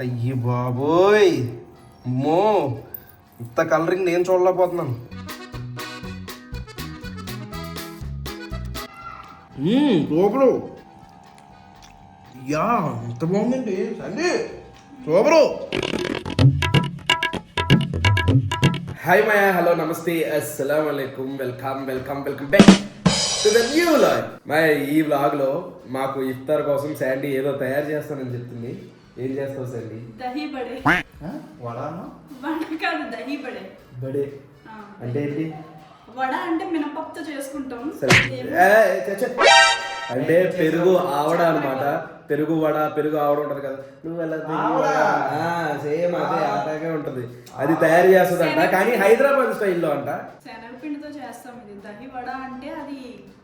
అయ్యి బాబోయ్. అమ్మో ఇంత కలరింగ్ నేను చూడలేకపోతున్నాను. సూపరు. యా ఎంత బాగుందండి. సండి సూపరు. హాయ్ మాయా హలో నమస్తే. అస్సలం అలైకుం. Welcome welcome welcome back to the new vlog మా ఈ వ్లాగ్లో మాకు ఇఫ్తార్ కోసం శాండీ ఏదో తయారు చేస్తానని చెప్తుంది. ఏం చేస్తావు దహీ బడే. వడాను వడ కాదు దహీ బడే. బడే. అంటే ఏంటి? వడ అంటే మినపప్పుతో చేసుకుంటాం. అంటే పెరుగు ఆవడ అన్నమాట. పెరుగు వడ పెరుగు ఆవడ ఉంటది కదా. నువ్వు ఎలా సేమ్ అదే అలాగే ఉంటది. అది తయారు చేస్తుందంట. కానీ హైదరాబాద్ స్టైల్లో అంట. శనగపిండితో చేస్తాం ఇది. దహీ వడ అంటే అది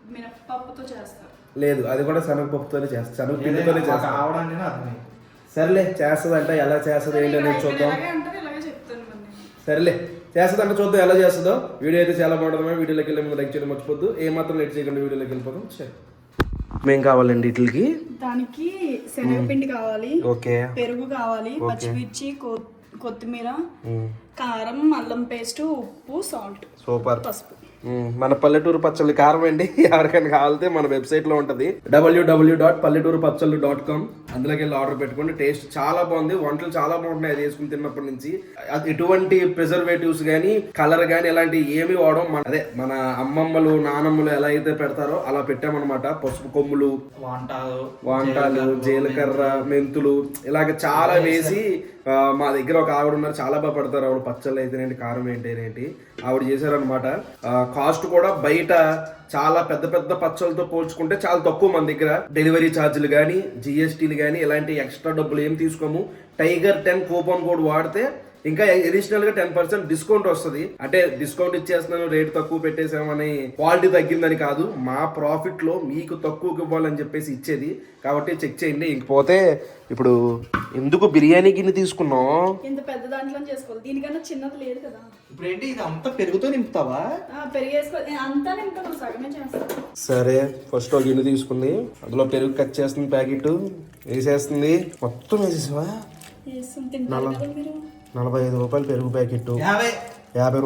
మినపప్పుతో చేస్తారు. లేదు అది కూడా శనగపప్పుతోనే చేస్తా. శనగపిండితోనే చేస్తా. ఆవడానికి అర్థమైంది. సర్లే చేస్తుందంట ఎలా చేస్తుంది ఏంటి అనేది చూద్దాం. సరేలే చేస్తుందంట చూద్దాం ఎలా చేస్తుందో. వీడియో అయితే చాలా బాగుంటుంది వీడియోలోకి వెళ్ళే ముందు లైక్ చేయడం మర్చిపోద్దు. ఏ మాత్రం లేట్ చేయకుండా వీడియోలోకి వెళ్ళిపోదాం. సరే మేం కావాలండి వీటికి దానికి శనగపిండి కావాలి ఓకే. పెరుగు కావాలి పచ్చిమిర్చి కొ- కొత్తిమీర కారం అల్లం పేస్ట్ ఉప్పు సాల్ట్ సూపర్. పసుపు. మన పల్లెటూరు పచ్చళ్ళు కారం అండి ఎవరికైనా కావాలితే మన వెబ్సైట్లో ఉంటది. డబ్ల్యూడబ్ల్యూ డాట్ పల్లెటూరు పచ్చళ్ళు డాట్ కామ్ అందులోకి వెళ్ళి ఆర్డర్ పెట్టుకోండి. టేస్ట్ చాలా బాగుంది. వంటలు చాలా బాగుంటాయి అది వేసుకుని తిన్నప్పటి నుంచి. అది ఎటువంటి ప్రిజర్వేటివ్స్ కానీ కలర్ కానీ ఇలాంటి ఏమి వాడడం మన అదే మన అమ్మమ్మలు నానమ్మలు ఎలా అయితే పెడతారో అలా పెట్టామన్నమాట. పసుపు కొమ్ములు వంటాలు వాంటాలు జీలకర్ర మెంతులు ఇలాగ చాలా వేసి మా దగ్గర ఒక ఆవిడ ఉన్నారు చాలా బాగా పడతారు ఆవిడ. పచ్చళ్ళు అయితేనేంటి కారం ఏంటి ఆవిడ చేశారనమాట కాస్ట్ కూడా బయట చాలా పెద్ద పెద్ద పచ్చళ్ళతో పోల్చుకుంటే చాలా తక్కువ మన దగ్గర. డెలివరీ ఛార్జీలు కానీ జిఎస్టీలు కానీ ఇలాంటి ఎక్స్ట్రా డబ్బులు ఏం తీసుకోము. టైగర్ టెన్ కూపన్ కోడ్ వాడితే ఇంకా అడిషనల్గా టెన్ పర్సెంట్ డిస్కౌంట్ వస్తుంది. అంటే డిస్కౌంట్ ఇచ్చేస్తున్నాను రేట్ తక్కువ పెట్టేసామని క్వాలిటీ తగ్గిందని కాదు మా ప్రాఫిట్లో మీకు తక్కువకి ఇవ్వాలని చెప్పేసి ఇచ్చేది. కాబట్టి చెక్ చేయండి. ఇంకపోతే ఇప్పుడు ఎందుకు బిర్యానీ గిన్నె తీసుకున్నాం ఇంత పెద్ద దాంట్లో చేసుకోవాలి. దీనికన్నా చిన్నది లేదు కదా. ఇప్పుడు ఏంటి ఇది అంతా పెరుగుతో నింపుతావా? పెరిగేసుకో అంతా నింపుతాను. సగమే చేస్తాను. సరే ఫస్ట్ ఒక గిన్నె తీసుకుంది. అందులో పెరుగు కట్ చేస్తుంది ప్యాకెట్. వేసేస్తుంది. మొత్తం వేసేసావా? మీరు. నలభై ఐదు రూపాయలు పెరుగు ప్యాకెట్ యాభై.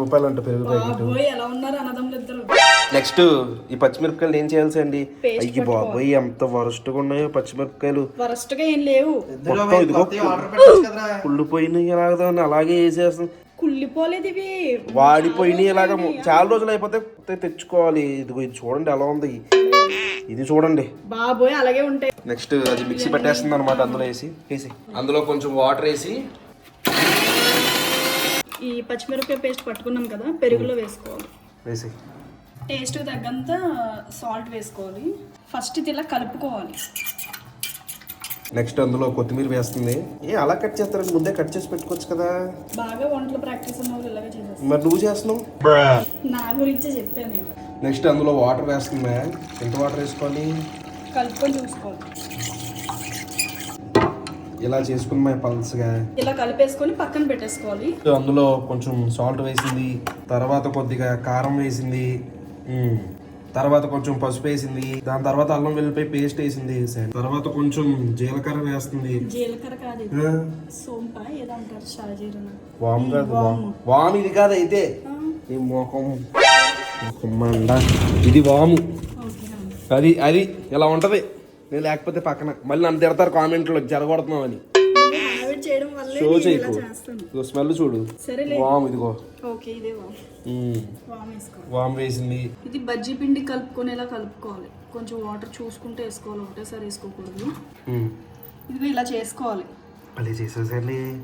రూపాయలు అంట పెరుగు ప్యాకెట్ బాబోయ్ ఎలా ఉన్నారు అన్నదమ్ములు ఇద్దరు? నెక్స్ట్ ఈ పచ్చిమిరపకాయలు ఏం చేయాల్సి అండి? అయ్యి బాబోయ్ ఎంత వరస్ట్గా ఉన్నాయో పచ్చిమిరపకాయలు. వరస్ట్గా ఏం లేవు. ఇందులో మొత్తం ఇదిగో ఆర్డర్ పెట్టచ్చు కదరా. కుళ్ళిపోయినాయి ఎలాగ అలాగే వేసేస్తుంది కుళ్ళిపోలేదు ఇవి. వాడిపోయినాయి ఇలాగ చాలా రోజులు అయిపోతే తెచ్చుకోవాలి. ఇదిగో ఇది చూడండి ఎలా ఉంది. ఇది చూడండి. బాబోయ్ అలాగే ఉంటాయి. నెక్స్ట్ అది మిక్సీ పెట్టేస్తుంది అనమాట అందులో వేసి. వేసి. అందులో కొంచెం వాటర్ వేసి ఈ పచ్చిమిరపకాయ పేస్ట్ పట్టుకున్నాం కదా పెరుగులో వేసుకోవాలి. వేసి. టేస్ట్ తగ్గంత సాల్ట్ వేసుకోవాలి. ఫస్ట్ ఇది ఇలా కలుపుకోవాలి. నెక్స్ట్ అందులో కొత్తిమీర వేస్తుంది. ఏ అలా కట్ చేస్తారండి ముందే కట్ చేసి పెట్టుకోవచ్చు కదా. బాగా వంటలో ప్రాక్టీస్ ఉన్న వాళ్ళు ఇలాగే చేసేస్తారు. మరి నువ్వు చేస్తున్నావు? నా గురించే చెప్పాను నెక్స్ట్ అందులో వాటర్ వేస్తుందా ఎంత వాటర్ వేసుకోవాలి? కలుపుకొని చూసుకోవాలి. ఇలా చేసుకున్నా పల్స్గా ఇలా కలిపేసుకొని పక్కన పెట్టేసుకోవాలి. అందులో కొంచెం సాల్ట్ వేసింది తర్వాత కొద్దిగా కారం వేసింది. తర్వాత కొంచెం పసుపు వేసింది దాని తర్వాత అల్లం వెల్లిపాయ పేస్ట్ వేసింది తర్వాత కొంచెం జీలకర్ర వేస్తుంది. వాము కాదు వాము. ఇది కాదు అయితే ఈ మొఖం ఇది వాము. అది అది ఇలా ఉంటది? నేను లేకపోతే పక్కన. మళ్ళీ నన్ను తిడతారు కామెంట్లో వల్లే షో చేయకు. స్మెల్ చూడు. వాము ఇదిగో. ఓకే ఇదే వామ్. వేసింది. ఇది బజ్జీ పిండి కలుపుకునేలా కలుపుకోవాలి. కొంచెం వాటర్ చూసుకుంటే వేసుకోవాలి ఒకటేసారి వేసుకోకూడదు. ఇది ఇలా చేసుకోవాలి. భలే చేసేసరి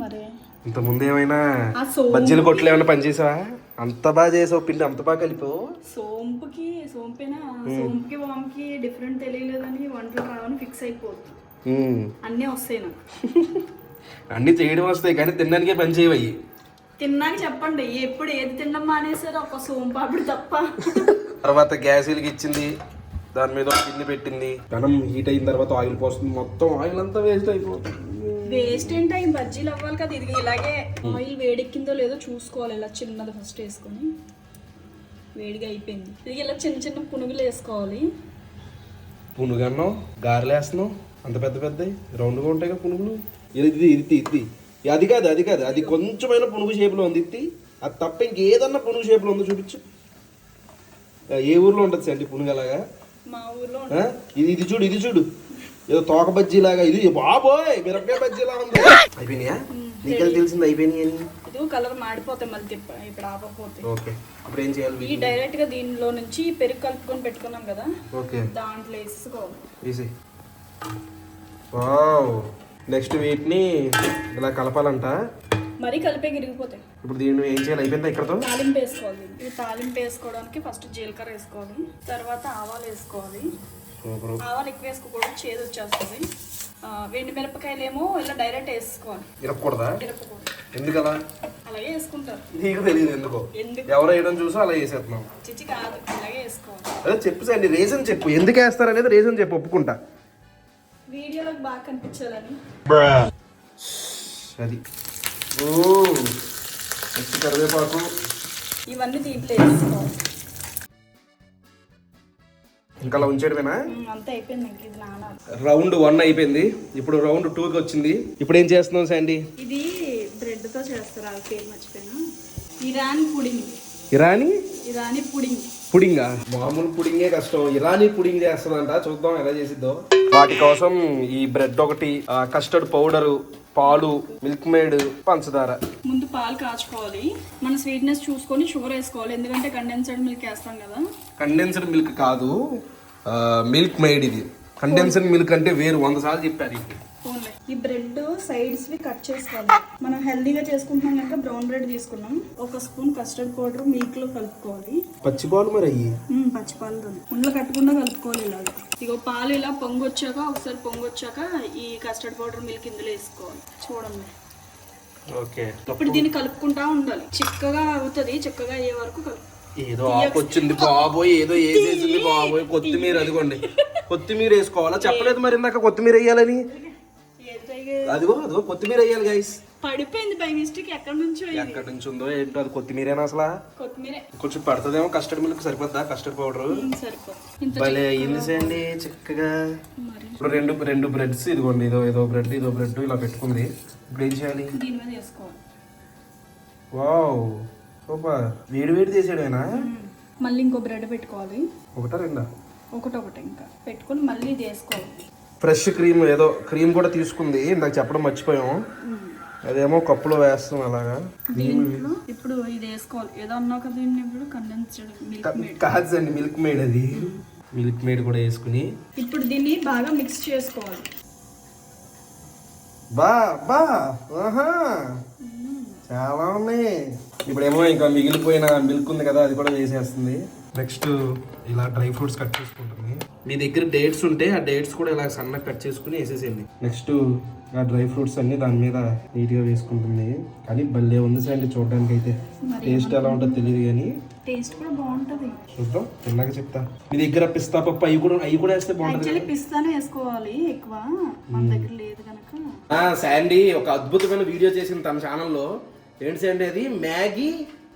మరే. ఇంత ముందు ఏమైనా బజ్జీలు కొట్లు ఏమైనా పనిచేసావా అంత బాగా చేసావు పిండి అంత బాగా కలిపావు సోంపుకి సోంపేనా? సోంపుకి వామ్కి డిఫరెంట్ తెలియలేదని వంటలు రావని ఫిక్స్ అయిపోద్ది. మ్మ్. అన్నీ వస్తాయి నాకు. అన్ని చేయడం వస్తాయి కానీ తినడానికే పని చేయవయ్యి. తిన్నాక చెప్పండి ఎప్పుడు ఏది తినడం మానేసారో ఒక సోంపాపిడి తప్ప. తర్వాత గ్యాస్ ఇచ్చింది దాని మీద గిన్నె పెట్టింది. కనం హీట్ అయిన తర్వాత ఆయిల్ పోస్తుంది మొత్తం ఆయిల్ అంతా వేస్ట్ అయిపోతుంది. వేస్ట్ ఏంటి అవి బజ్జీలు అవ్వాలి కదా ఇది ఇలాగే ఆయిల్ వేడెక్కిందో లేదో చూసుకోవాలి. ఇలా చిన్నది ఫస్ట్ వేసుకొని వేడిగా అయిపోయింది. ఇది ఇలా చిన్న చిన్న పునుగులు వేసుకోవాలి. పునుగన్నం గారెలు అంత పెద్ద పెద్ద రౌండ్గా ఉంటాయి కదా పునుగులు? ఇది ఇది ఇది అది కాదు అది కాదు. అది కొంచెమైనా పునుగు షేప్లో ఉంది ఇది. అది తప్ప ఇంకేదన్నా పునుగు షేప్లో ఉందో చూపించు. ఏ ఊర్లో ఉంటుంది సండి పునుగు అలాగా? మా ఊర్లో? ఇది ఇది చూడు ఇది చూడు. ఏదో తోక బజ్జీ లాగా ఇది బాబోయ్ మిరపకాయ బజ్జీ లాగా ఉంది. అయిపోయినాయా? నీకెళ్ళి తెలిసింది అయిపోయినాయి అని ఇది కలర్ మాడిపోతాయి మళ్ళీ తిప్ప ఇప్పుడు ఆపకపోతే. ఓకే. ఇప్పుడు ఏం చేయాలి ఈ? డైరెక్ట్గా దీనిలో నుంచి పెరుగు కలుపుకొని పెట్టుకున్నాం కదా ఓకే. దాంట్లో వేసుకోవాలి ఈజీ వావ్. నెక్స్ట్ వీటిని ఇలా కలపాలంట. మరీ కలిపే గిరిగిపోతాయి ఇప్పుడు దీన్ని ఏం చేయాలి? అయిపోయిందా ఇక్కడతో? తాలింపు వేసుకోవాలి ఇది తాలింపు వేసుకోవడానికి ఫస్ట్ జీలకర్ర వేసుకోవాలి. తర్వాత ఆవాలు వేసుకోవాలి. సూపర్. ఆవాలు ఎక్కువ వేసుకోకూడదు చేదు వచ్చేస్తుంది. వెండి మిరపకాయలు ఏమో ఇలా డైరెక్ట్ వేసుకోవాలి. ఇరక్కూడదా మిరపకూడదు ఎందుకలా? అలాగే వేసుకుంటారు. నీకు తెలియదు ఎందుకో? ఎవరు వేయడం చూసో అలా వేసేస్తున్నాం. చిచి కాదు అలాగే వేసుకోవాలి. అదే చెప్పు సండి రీజన్ చెప్పు. ఎందుకు వేస్తారు అనేది రీజన్ చెప్పు ఒప్పుకుంటా. వీడియోలోకి బాగా కనిపించాలని. అది ఓ కరివేపాకు. ఇవన్నీ దీంట్లో వేసుకోవాలి. ఇంకా అలా ఉంచేయడమేనా రౌండ్ వన్ అయిపోయింది. ఇప్పుడు రౌండ్ టూకి వచ్చింది. ఇప్పుడు ఏం చేస్తున్నాం శాండీ? ఇది బ్రెడ్తో చేస్తారు ఆ పేరు మర్చిపోయినా. ఇరానీ పుడింగ్. ఇరానీ? ఇరానీ పుడింగ్. పుడింగా? మామూలు పుడింగే కష్టం. ఇరానీ పుడింగ్ చేస్తుందంట చూద్దాం ఎలా చేసిద్దో. వాటి కోసం ఈ బ్రెడ్ ఒకటి కస్టర్డ్ పౌడరు పాలు మిల్క్ మేడ్ పంచదార. ముందు పాలు కాచుకోవాలి. మన స్వీట్నెస్ చూసుకొని షుగర్ వేసుకోవాలి. ఎందుకంటే కండెన్సర్డ్ మిల్క్ వేస్తాం కదా. కండెన్స్డ్ మిల్క్ కాదు మిల్క్ మేడ్ ఇది. కండెన్స్డ్ మిల్క్ అంటే వేరు. వంద సార్లు చెప్పారు ఇది. ఈ బ్రెడ్ సైడ్స్ వి కట్ చేసుకోవాలి. మనం హెల్దీగా చేసుకుంటున్నాం కనుక బ్రౌన్ బ్రెడ్ తీసుకున్నాం. ఒక స్పూన్ కస్టర్డ్ పౌడర్ మిల్క్లో కలుపుకోవాలి. పచ్చి పాలు మరి అయ్యి మ్మ్, పచ్చి పాలతో ఉండలు కట్టకుండా కలుపుకోవాలి ఇలాగ ఇగో పాలు ఇలా పొంగు వచ్చాక ఒకసారి పొంగు వచ్చాక ఈ కస్టర్డ్ పౌడర్ మిల్క్ ఇందులో వేసుకోవాలి. చూడండి. ఓకే. ఇప్పుడు దీన్ని కలుపుకుంటా ఉండాలి. చిక్కగా అవుతుంది చిక్కగా అయ్యే వరకు కలుపు. ఏదో ఆకు వచ్చింది బాబోయ్ ఏదో వేసేసింది బాబోయ్. కొత్తిమీర అదిగోండి. కొత్తిమీర వేసుకోవాలా? చెప్పలేదు మరి ఇందాక కొత్తిమీర వేయాలని? అదిగో అదిగో కొత్తిమీర వేయాలి గైస్ పడిపోయింది బై మిస్టేక్ ఎక్కడి నుంచో ఎక్కడి నుంచి ఉందో ఏంటో అది కొత్తిమీరేనా అసలు? కొత్తిమీర. కొంచెం పడుతుందేమో కస్టర్డ్ మిల్క్ సరిపోద్దా? కస్టర్డ్ పౌడర్ భలే అయింది చక్కగా. ఇప్పుడు రెండు రెండు బ్రెడ్స్ ఇదిగోండి ఇదో ఏదో బ్రెడ్ ఇదో బ్రెడ్ ఇలా పెట్టుకుంది. ఇప్పుడు ఏం చేయాలి? దీని మీద వేసుకోవాలి. Wow super. వేడి వేడి చేసాడేనా మళ్ళీ ఇంకో బ్రెడ్ పెట్టుకోవాలి. ఒకటా రెండా? ఒకటొకటి ఇంకా. పెట్టుకొని మళ్ళీ ఇది వేసుకోవాలి. ఫ్రెష్ క్రీమ్ ఏదో క్రీమ్ కూడా తీసుకుంది. ఇందాక చెప్పడం మర్చిపోయాము అదేమో కప్పులో వేస్తాం అలాగా. ఇప్పుడు ఇది వేసుకోవాలి. ఏదో అన్నావు కదా దీన్ని ఇప్పుడు కండెన్స్డ్ మిల్క్ మేడ్ కాదు అండి మిల్క్ మేడ్ అది. మిల్క్ మేడ్ కూడా వేసుకుని. ఇప్పుడు దీన్ని బాగా మిక్స్ చేసుకోవాలి. బా బా ఆహా. చాలా ఉన్నాయి. ఇప్పుడేమో ఇంకా మిగిలిపోయిన మిల్క్ ఉంది కదా అది కూడా వేసేస్తుంది. నెక్స్ట్ ఇలా డ్రై ఫ్రూట్స్ కట్ చేసుకుంటుంది. మీ దగ్గర డేట్స్ ఉంటే ఆ డేట్స్ కూడా ఇలా సన్నగా కట్ చేసుకుని వేసేసేయండి. నెక్స్ట్ ఆ డ్రై ఫ్రూట్స్ అన్ని దాని మీద నీట్గా వేసుకుంటుంది. కానీ భలే ఉంది సండి చూడడానికి అయితే టేస్ట్ ఎలా ఉంటుందో తెలియదు కానీ. టేస్ట్ కూడా బాగుంటుంది. చూద్దాం ఇలాగ చెప్తా. మీ దగ్గర పిస్తా పప్పు అవి కూడా అవి కూడా వేస్తే బాగుంటుంది యాక్చువల్లీ పిస్తానే వేసుకోవాలి ఎక్కువ. మన దగ్గర లేదు కనుక ఆ, శాండీ ఒక అద్భుతమైన వీడియో చేసింది తన ఛానల్లో ఏంటి శాండీ అది? Maggi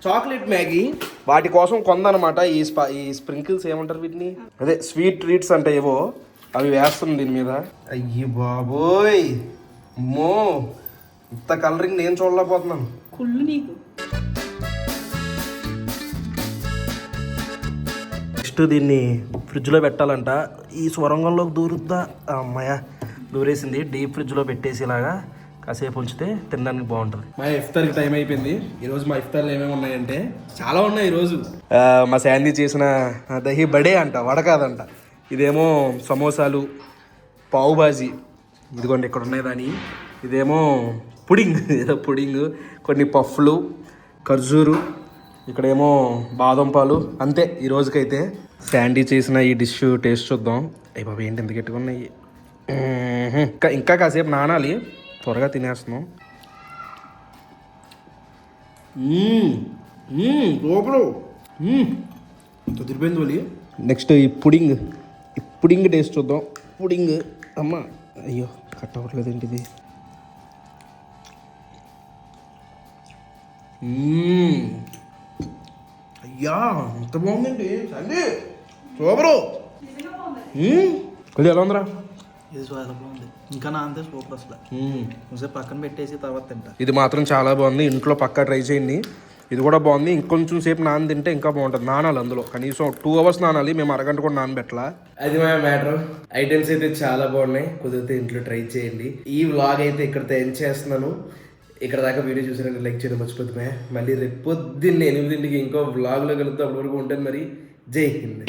chocolate Maggi. వాటి కోసం కొందనమాట ఈ స్పా ఈ స్ప్రింకిల్స్ ఏమంటారు వీటిని? అదే స్వీట్ ట్రీట్స్ అంటే ఏవో అవి వేస్తుంది దీని మీద. అయ్యి బాబోయ్. అమ్మో. ఇంత కలరింగ్ నేను చూడలేకపోతున్నాను. కుళ్ళు నీకు. నెక్స్ట్ దీన్ని ఫ్రిడ్జ్లో పెట్టాలంట. ఈ స్వరంగంలోకి దూరుద్దా? అమ్మాయ. దూరేసింది. డీప్ ఫ్రిడ్జ్లో పెట్టేసి ఇలాగా కాసేపు ఉంచితే తినడానికి బాగుంటుంది. మా ఇఫ్తార్కి టైం అయిపోయింది. ఈరోజు మా ఇఫ్తార్లు ఏమేమి ఉన్నాయంటే చాలా ఉన్నాయి ఈరోజు మా శాండీ చేసిన దహి బడే అంట వడ కాదంట. ఇదేమో సమోసాలు పావు బాజీ. ఇదిగోండి ఇక్కడ ఉన్నాయి దాని. ఇదేమో పుడింగ్ ఏదో పుడింగ్. కొన్ని పఫ్లు ఖర్జూరు ఇక్కడేమో బాదం పాలు. అంతే ఈ రోజుకైతే శాండీ చేసిన ఈ డిష్ టేస్ట్ చూద్దాం. అయ్యి బాబు ఏంటి ఎంత గట్టిగా ఉన్నాయి. ఇంకా ఇంకా కాసేపు నానాలి. త్వరగా తినేస్తున్నాం. తిరిపోయింది నెక్స్ట్ ఈ పుడింగ్ ఈ పుడింగ్ టేస్ట్ చూద్దాం. పుడింగ్. అమ్మ అయ్యో కట్ అవ్వట్లేదు ఏంటిది. అయ్యా ఎంత బాగుందండి. సూపరు మ్మ్. ఇది ఎలా ఉందిరా? ఇది చాలా బాగుంది. ఇంకా నా అంతే సూపర్ అసలు. కొంచెం పక్కన పెట్టేసి తర్వాత తింటా. ఇది మాత్రం చాలా బాగుంది. ఇంట్లో పక్కా ట్రై చేయండి. ఇది కూడా బాగుంది. ఇంకొంచెం సేపు నాన తింటే ఇంకా బాగుంటుంది. నానాలి అందులో. కనీసం టూ అవర్స్ నానాలి. మేము అరగంట కూడా నానబెట్టలా అది మా మ్యాటర్ ఐటమ్స్ అయితే చాలా బాగున్నాయి. కుదిరితే ఇంట్లో ట్రై చేయండి. ఈ వ్లాగ్ అయితే ఇక్కడితో ఎండ్ చేస్తున్నాను. ఇక్కడ దాకా వీడియో చూసారంటే లైక్ చేయడం మర్చిపోతున్నాయి మళ్ళీ రేపు పొద్దున్నే ఎనిమిదింటికి ఇంకో వ్లాగ్లో కలుగుతా అప్పటి వరకు ఉంటుంది మరి. జై హింద్.